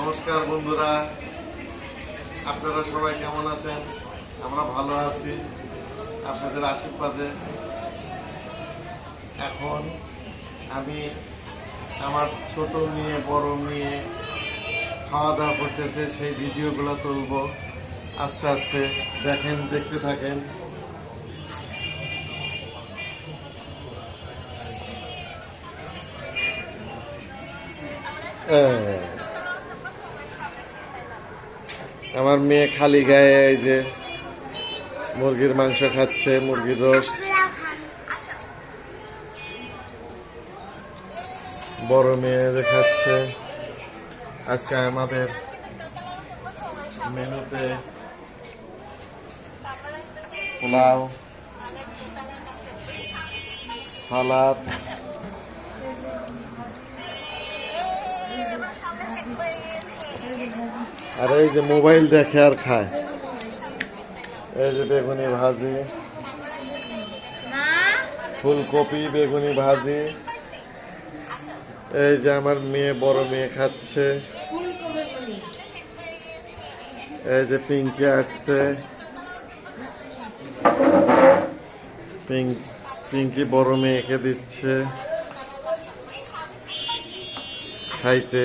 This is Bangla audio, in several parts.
নমস্কার বন্ধুরা। আপনারা সবাই কেমন আছেন? আমরা ভালো আছি আপনাদের আশীর্বাদে। এখন আমি আমার ছোট মেয়ে, বড় মেয়ে খাওয়া দাওয়া করতেছে, সেই ভিডিওগুলো তুলবো। আস্তে আস্তে দেখেন, দেখতে থাকেন। এই। আমার মেয়ে খালি গায়ে এই যে মুরগির মাংস খাচ্ছে, মুরগির রোস্ট। বড় মেয়ে যে খাচ্ছে। আজকে আমাদের মেনুতে পোলাও, সালাদ আর এই যে মোবাইল দেখে আর খায়। এই যে বেগুনি ভাজি, ফুলকপি, বেগুনি ভাজি। এই যে আমার মেয়ে, বড় মেয়ে খাচ্ছে। এই যে পিঙ্কি আসছে। পিঙ্ক বড় মেয়েকে দিচ্ছে। খাইতে।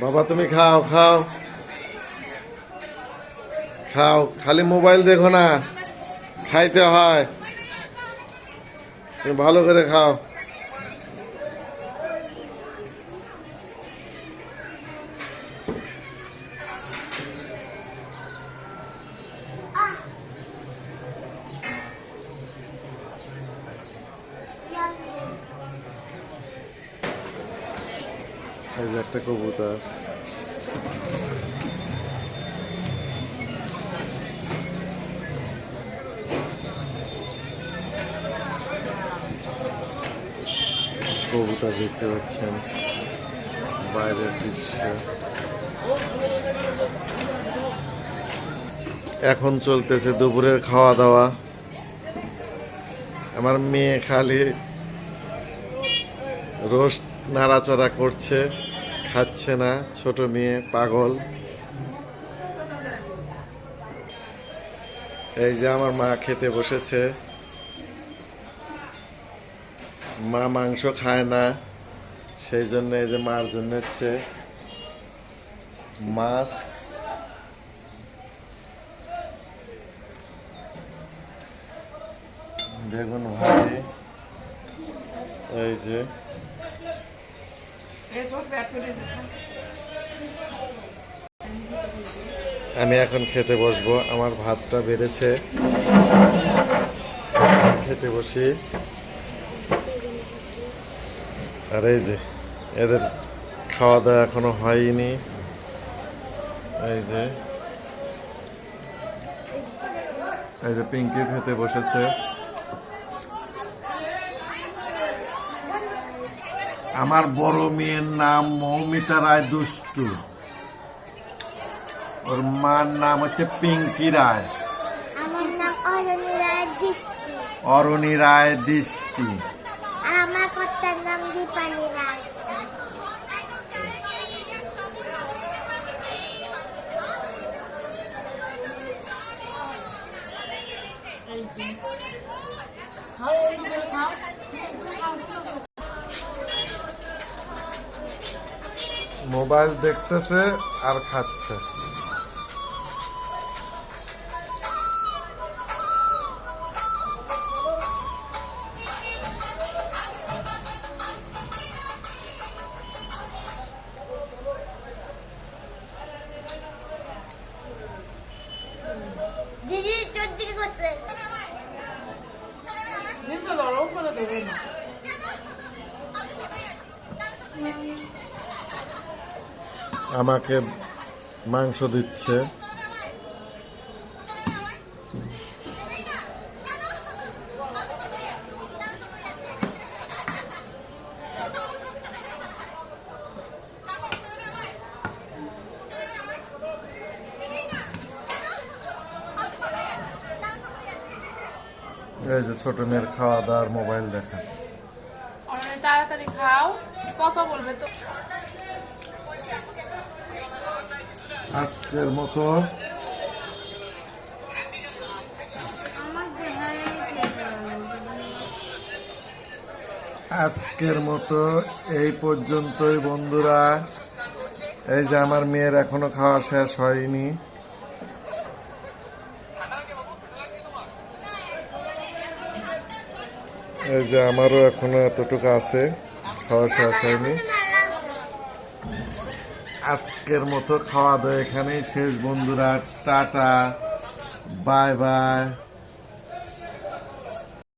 বাবা, তুমি খাও খাও। খাও, খালি মোবাইল দেখো না। খাইতে হয়। তুমি ভালো করে খাও। এই যে একটা কবুতর। কবুতর দেখতে পাচ্ছেন। বাইরের দৃশ্য। এখন চলতেছে দুপুরের খাওয়া দাওয়া আমার মেয়ে খালি রোস্ট নাড়াচাড়া করছে, খাচ্ছে না, ছোট মেয়ে, পাগল। এই যে আমার মা খেতে বসেছে। মা মাংস খায় না, সেই জন্য এই যে মার জন্য হচ্ছে মাছ। বেগুন ভাজি। এই যে আমি এখন খেতে বসবো। আমার ভাতটা বেড়েছে। খেতে বসি। আর এই যে, এদের খাওয়া দাওয়া এখনও হয়নি। এই যে এই যে পিঙ্কি খেতে বসেছে। আমার বড় মেয়ের নাম মৌমিতা রায় দুষ্টু। ওর মার নাম হচ্ছে পিঙ্কি রায়। অরণি রায় দৃষ্টি। অরণি রায় দৃষ্টি। আর আমার কর্তার নাম দীপালি রায়। মোবাইল দেখতেছে আর খাচ্ছে। আমাকে মাংস দিচ্ছে। এই যে ছোট মেয়ের খাওয়া দাওয়ার মোবাইল দেখা তাড়াতাড়ি খাও, কথা বলবে তো। আজকের মতো। আজকের মতো এই পর্যন্তই বন্ধুরা। এই যে আমার মেয়ের এখনও খাওয়া শেষ হয়নি। এই যে আমারও এখনও এতটুকু আছে, খাওয়া শেষ হয়নি। আজকের মতো খাওয়া দাওয়া এখানেই শেষ বন্ধুরা টাটা বাই বাই